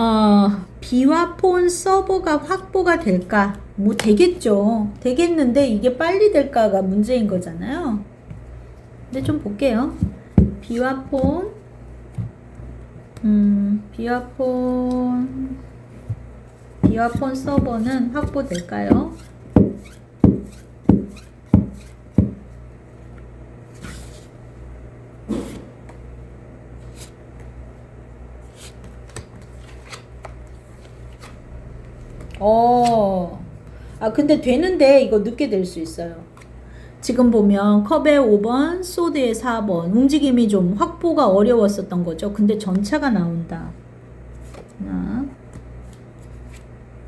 어, 비와폰 서버가 확보가 될까? 뭐 되겠죠. 되겠는데 이게 빨리 될까가 문제인 거잖아요. 근데 좀 볼게요. 비와폰 음, 비와폰 비와폰 서버는 확보될까요? 어. 아, 근데 되는데 이거 늦게 될 수 있어요. 지금 보면 컵에 5번, 소드에 4번. 움직임이 좀 확보가 어려웠었던 거죠. 근데 전차가 나온다. 하나.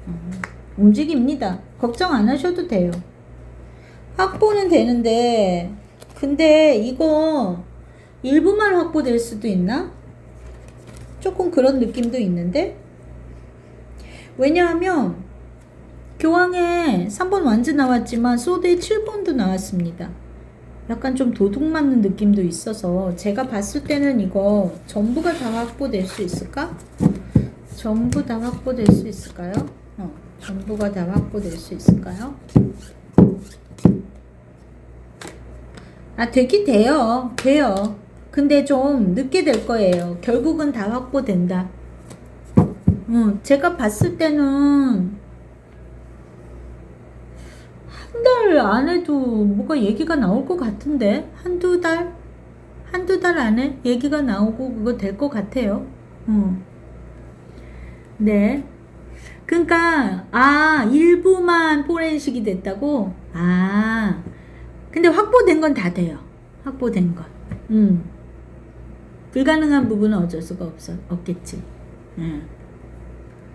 어, 움직입니다. 걱정 안 하셔도 돼요. 확보는 되는데, 근데 이거 일부만 확보될 수도 있나? 조금 그런 느낌도 있는데? 왜냐하면 교황에 3번 완즈 나왔지만 소드에 7번도 나왔습니다. 약간 좀 도둑 맞는 느낌도 있어서 제가 봤을 때는 이거 전부가 다 확보될 수 있을까? 전부 다 확보될 수 있을까요? 어, 전부가 다 확보될 수 있을까요? 아, 되긴 돼요. 돼요. 근데 좀 늦게 될 거예요. 결국은 다 확보된다. 어, 제가 봤을 때는 한 달 안에도 뭐가 얘기가 나올 것 같은데 한두 달 한두 달 안에 얘기가 나오고 그거 될 것 같아요. 어. 네. 그러니까 아 일부만 포렌식이 됐다고. 아 근데 확보된 건 다 돼요. 확보된 건. 음. 불가능한 부분은 어쩔 수가 없어 없겠지. 음.